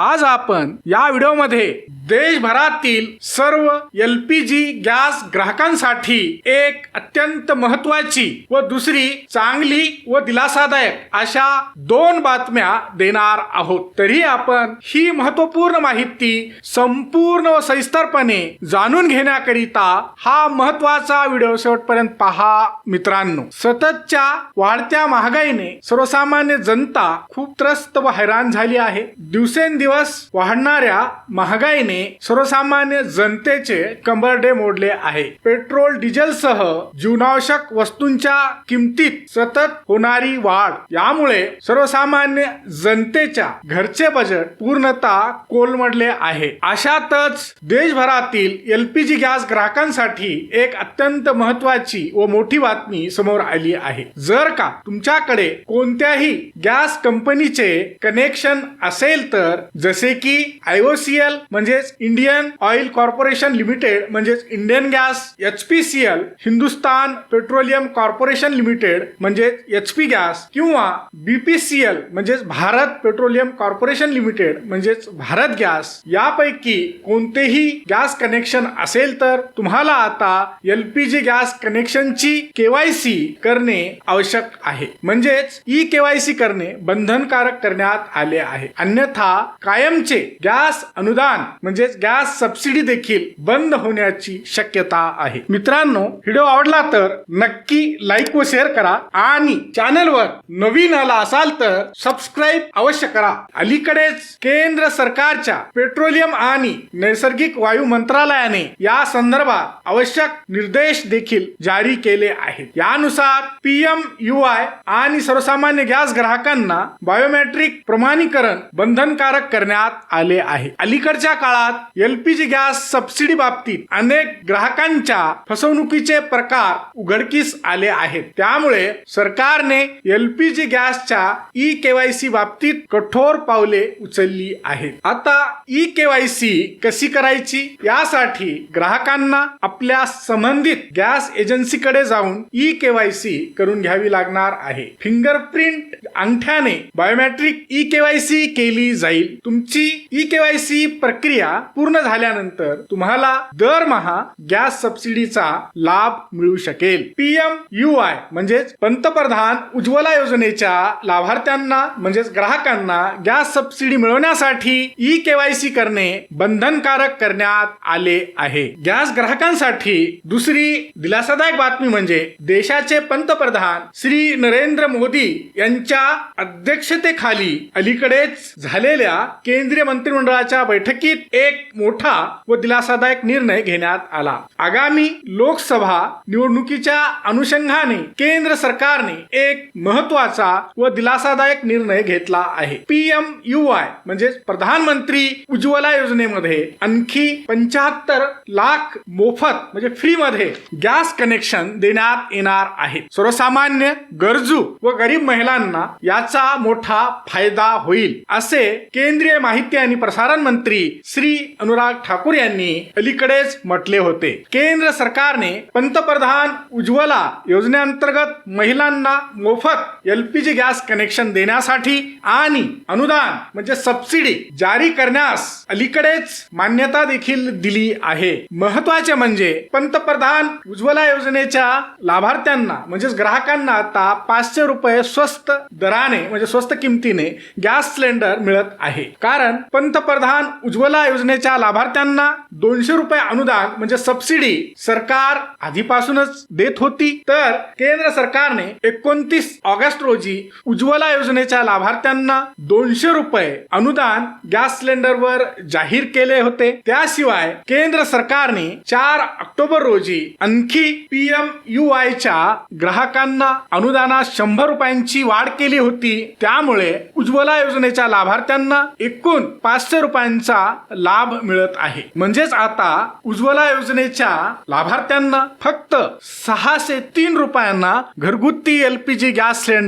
आज आपण या व्हिडिओमध्ये देशभरातील सर्व एल पी जी गॅस ग्राहकांसाठी एक अत्यंत महत्वाची व दुसरी चांगली व दिलासादायक अशा दोन बातम्या देणार आहोत. तरी आपण ही महत्त्वपूर्ण माहिती संपूर्ण व सविस्तरपणे जाणून घेण्याकरिता हा महत्त्वाचा व्हिडिओ शेवटपर्यंत पहा मित्रांनो. सततच्या वाढत्या महागाईने सर्वसामान्य जनता खूप त्रस्त व हैराण झाली आहे. दिवसेंदिवस वाढणाऱ्या महागाईने सर्वसामान्य जनतेचे कंबरडे मोडले आहे. पेट्रोल डिझेलसह जीवनावश्यक वस्तूंच्या किमतीत सतत होणारी वाढ. यामुळे सर्वसामान्य जनतेच्या घरचे बजेट पूर्णतः कोलमडले आहे. अशातच देशभरातील एलपीजी गॅस ग्राहकांसाठी एक अत्यंत महत्वाची व मोठी बातमी समोर आली आहे. जर का तुमच्याकडे कोणत्याही गॅस कंपनीचे कनेक्शन असेल तर जसे की आयओसीएल म्हणजेच इंडियन ऑइल कॉर्पोरेशन लिमिटेड म्हणजेच Indian gas H P C L Hindustan petroleum corporation limited म्हणजेच एच पी गॅस किंवा बीपीसीएल म्हणजेच भारत पेट्रोलियम कॉर्पोरेशन लिमिटेड म्हणजेच भारत गॅस यापैकी कोणतेही गॅस कनेक्शन असेल तर तुम्हाला आता एलपीजी गॅस कनेक्शनची केवायसी करणे आवश्यक आहे. म्हणजेच ई केवायसी करणे बंधनकारक करण्यात आले आहे. अन्यथा कायमचे गॅस अनुदान म्हणजेच गॅस सबसिडी देखील बंद होण्याची शक्यता आहे. मित्रांनो व्हिडिओ आवडला तर नक्की लाईक व शेअर करा आणि चॅनलवर नवीन आला असाल तर सबस्क्राईब अवश्य करा. अलीकडेच केंद्र सरकारच्या पेट्रोलियम आणि नैसर्गिक वायू मंत्रालयाने या संदर्भात आवश्यक निर्देश देखील जारी केले आहेत. यानुसार पीएम यू आय आणि सर्वसामान्य गॅस ग्राहकांना बायोमेट्रिक प्रमाणीकरण बंधनकारक करण्यात आले आहे. अलीकडच्या काळात एलपीजी गॅस सबसिडी बाबतीत अनेक ग्राहकांच्या फसवणुकीचे प्रकार उघडकीस आले आहेत. त्यामुळे सरकारने एलपीजी गॅसच्या ई केवायसी बाबतीत कठोर पावले उचलली आहेत. आता ई केवायसी कशी करायची? यासाठी ग्राहकांना आपल्या संबंधित गॅस एजन्सीकडे जाऊन ई केवायसी करून घ्यावी लागणार आहे. फिंगरप्रिंट अंगठ्याने बायोमॅट्रिक ई केवायसी केली जाईल. तुमची ई केवायसी प्रक्रिया पूर्ण झाल्यानंतर तुम्हाला दरमहा गॅस सबसिडीचा लाभ मिळू शकेल. पीएम यू आय म्हणजेच पंतप्रधान उज्ज्वला योजनेच्या लाभार्थ्यांना म्हणजेच ग्राहकांना गॅस सबसिडी मिळवण्यासाठी ई केवायसी करणे बंधनकारक करण्यात आले आहे. गॅस ग्राहकांसाठी दुसरी दिलासादायक बातमी म्हणजे देशाचे पंतप्रधान श्री नरेंद्र मोदी यांच्या अध्यक्षतेखाली अलीकडेच झालेल्या केंद्रीय मंत्रिमंडळाच्या बैठकीत एक मोठा व दिलासादायक निर्णय घेण्यात आला. आगामी लोकसभा निवडणुकीच्या अनुषंगाने केंद्र सरकारने एक महत्त्वाचा व दिलासादायक निर्णय घेतला आहे. पीएम यू आय म्हणजे प्रधानमंत्री उज्ज्वला योजनेमध्ये आणखी पंच्याहत्तर लाख मोफत म्हणजे फ्री मध्ये गॅस कनेक्शन देण्यात येणार आहे. सर्वसामान्य गरजू व गरीब महिलांना याचा मोठा फायदा होईल असे केंद्र केंद्रीय माहिती आणि प्रसारण मंत्री श्री अनुराग ठाकूर यांनी अलीकडेच म्हटले होते. केंद्र सरकारने पंतप्रधान उज्ज्वला योजनेअंतर्गत महिलांना मोफत L P G gas connection देण्यासाठी आणि अनुदान म्हणजे सबसिडी जारी करण्यास अलीकडेच मान्यता देखील दिली आहे. महत्त्वाचे म्हणजे पंतप्रधान उज्ज्वला योजनेच्या लाभार्थ्यांना म्हणजेच ग्राहकांना आता पाचशे रुपये स्वस्त दराने म्हणजे स्वस्त किमतीने गॅस सिलेंडर मिळत आहे. कारण पंतप्रधान उज्ज्वला योजनेच्या लाभार्थ्यांना दोनशे रुपये अनुदान म्हणजे सबसिडी सरकार आधीपासूनच देत होती. तर केंद्र सरकारने एकोणतीस ऑगस्ट रोजी उज्ज्वला योजनेच्या लाभार्थ्यांना दोनशे रुपये अनुदान गॅस सिलेंडरवर जाहीर केले होते. त्याशिवाय केंद्र सरकारने चार ऑक्टोबर रोजी आणखी पीएम यू च्या ग्राहकांना अनुदानात शंभर रुपयांची वाढ केली होती. त्यामुळे उज्ज्वला योजनेच्या लाभार्थ्यांना एकूण पाचशे रुपयांचा लाभ मिळत आहे. म्हणजेच आता उज्ज्वला योजनेच्या लाभार्थ्यांना फक्त सहाशे तीन रुपयांना घरगुती एलपीजी गॅस सिलेंडर